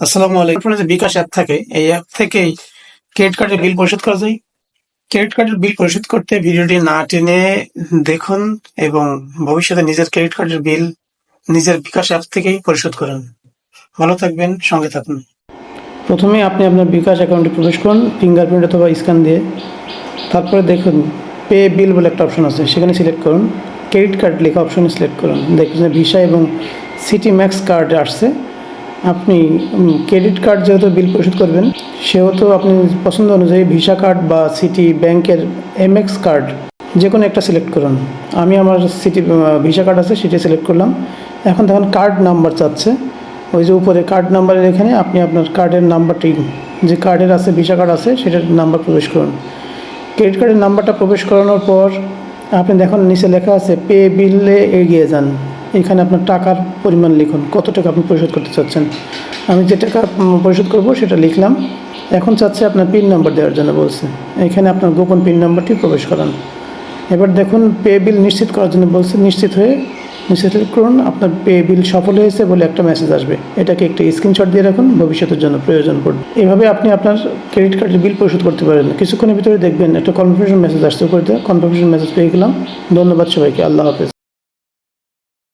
আসসালামু আলাইকুম। আপনার যে বিকাশ অ্যাপ থাকে, এই অ্যাপ থেকেই ক্রেডিট কার্ডের বিল পরিশোধ করা যায়। ক্রেডিট কার্ডের বিল পরিশোধ করতে ভিডিওটি না টেনে দেখুন এবং ভবিষ্যতে নিজের ক্রেডিট কার্ডের বিল নিজের বিকাশ অ্যাপ থেকেই পরিশোধ করুন। ভালো থাকবেন, সঙ্গে থাকুন। প্রথমে আপনি আপনার বিকাশ অ্যাকাউন্টে প্রবেশ করুন ফিঙ্গারপ্রিন্ট অথবা স্ক্যান দিয়ে। তারপরে দেখুন পে বিল বলে একটা অপশন আছে, সেখানে সিলেক্ট করুন। ক্রেডিট কার্ড লেখা অপশনে সিলেক্ট করুন। দেখুন ভিসা এবং সিটি ম্যাক্স কার্ড আসছে। আপনি ক্রেডিট কার্ড যেহেতু বিল পরিশোধ করবেন, সেহেতু আপনি পছন্দ অনুযায়ী ভিসা কার্ড বা সিটি ব্যাংকের এমএক্স কার্ড যে কোনো একটা সিলেক্ট করুন। আমি আমার সিটি ভিসা কার্ড আছে, সেটি সিলেক্ট করলাম। এখন দেখুন কার্ড নাম্বার চাচ্ছে ওই যে উপরে কার্ড নাম্বারের এখানে আপনি আপনার কার্ডের নাম্বারটি যে কার্ডের আছে ভিসা কার্ড আছে, সেটার নাম্বার প্রবেশ করুন। ক্রেডিট কার্ডের নাম্বারটা প্রবেশ করানোর পর, আপনি দেখুন নিচে লেখা আছে পে বিলে এগিয়ে যান। এখানে আপনার টাকার পরিমাণ লিখুন। কত টাকা আপনি পরিশোধ করতে চাচ্ছেন? আমি যে টাকা পরিশোধ করব সেটা লিখলাম। এখন চাচ্ছে আপনার পিন নাম্বার দেওয়ার জন্য বলছে। এখানে আপনার গোপন পিন নাম্বারটি প্রবেশ করান। এবার দেখুন, পে বিল নিশ্চিত করার জন্য বলছে, নিশ্চিত হয়ে, নিশ্চিত করুন, আপনার পে বিল সফল হয়েছে বলে একটা মেসেজ আসবে। এটাকে একটা স্ক্রিনশট দিয়ে রাখুন, ভবিষ্যতের জন্য প্রয়োজন পড়বে। এভাবে আপনি আপনার ক্রেডিট কার্ডের বিল পরিশোধ করতে পারেন। কিছুক্ষণের ভিতরে দেখবেন একটা কনফার্মেশন মেসেজ আসতে উপরে কনফার্মেশন মেসেজ পেয়ে গেলাম। ধন্যবাদ সবাইকে। আল্লাহ হাফেজ।